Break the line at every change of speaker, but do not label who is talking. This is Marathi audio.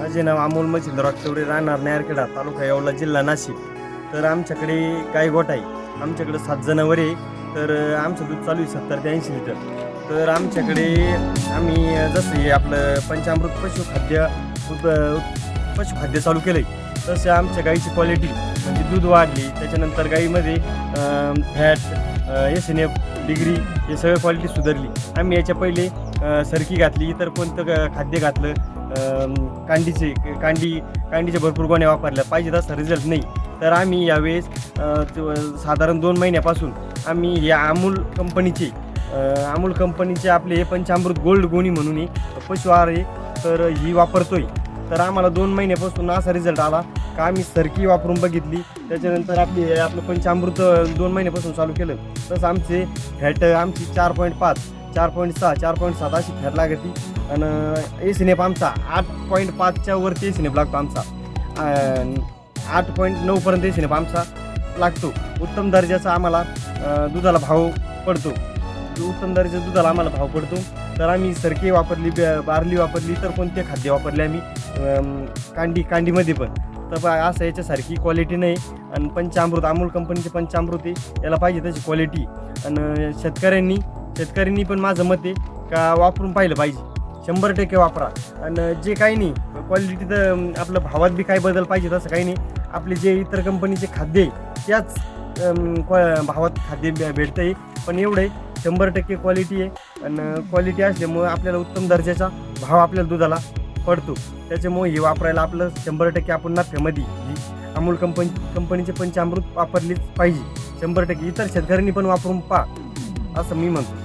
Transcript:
माझे नाव अमोल मच्छिंद्र वागचौरे राहणार नायरखेडा तालुका येवला जिल्हा नाशिक. तर आमच्याकडे गाय गोट आहे? आमच्याकडे सात जनावर आहे. तर आमचं दूध चालू आहे सत्तर ते ऐंशी लिटर. तर आमच्याकडे आम्ही जसं हे आपलं पंचामृत पशुखाद्य उप- पशुखाद्य चालू केलं आहे तसं आमच्या गाईची क्वालिटी म्हणजे दूध वाढली. त्याच्यानंतर गाईमध्ये fat S N F degree हे सगळं क्वालिटी सुधारली. आम्ही याच्या पहिले सरकी घातली इतर कोणतं खाद्य घातलं कांडीचे कांडी कांडीच्या भरपूर गोण्या वापरल्या पाहिजे तसा रिझल्ट नाही. तर आम्ही यावेळेस साधारण दोन महिन्यापासून आम्ही या अमूल कंपनीचे अमूल कंपनीचे आपले हे पंचामृत गोल्ड गोणी म्हणून हे पशु आहार आहे तर ही वापरतोय. तर आम्हाला दोन महिन्यापासून असा रिझल्ट आला का आम्ही सरकी वापरून बघितली. त्याच्यानंतर आपली हे आपलं पंचामृत दोन महिन्यापासून चालू केलं. तसं आमचे फॅट आमची चार पॉईंट पाच चार पॉईंट सहा चार पॉईंट सात अशी फॅट लागती आणि ए सिनेप आमचा आठ पॉईंट पाचच्या वरती ए सिनेप लागतो आमचा. आठ पॉईंट नऊपर्यंत ए सिनेप आमचा लागतो. उत्तम दर्जाचा आम्हाला दुधाला भाव पडतो. उत्तम दर्जाच्या दुधाला आम्हाला भाव पडतो तर आम्ही सरकी वापरली ब- बार्ली वापरली तर कोणते खाद्य वापरले आम्ही? कांडी कांडीमध्ये पण. तर असं याच्यासारखी क्वालिटी नाही. आणि पंचामृत अमूल कंपनीचे पंचामृत आहे. याला पाहिजे त्याची क्वालिटी आणि शेतकऱ्यांनी शेतकऱ्यांनी पण माझं मत आहे का वापरून पाहिलं पाहिजे. शंभर टक्के वापरा. आणि जे काही नाही क्वालिटी तर आपलं भावात बी काही बदल पाहिजे तसं काही नाही. आपले जे इतर कंपनीचे खाद्य आहे त्याच क्वा- भावात खाद्य भेटतं आहे पण एवढं आहे शंभर टक्के क्वालिटी आहे. आणि क्वालिटी असल्यामुळं आपल्याला उत्तम दर्जाचा भाव आपल्याला दुधाला पडतो. त्याच्यामुळे हे वापरायला आपलं शंभर टक्के आपण नफ्यामध्ये ही अमूल कंपनी कंपनीचे पंचामृत वापरलीच पाहिजे. शंभर टक्के इतर शेतकऱ्यांनी पण वापरून पहा असं मी म्हणतो.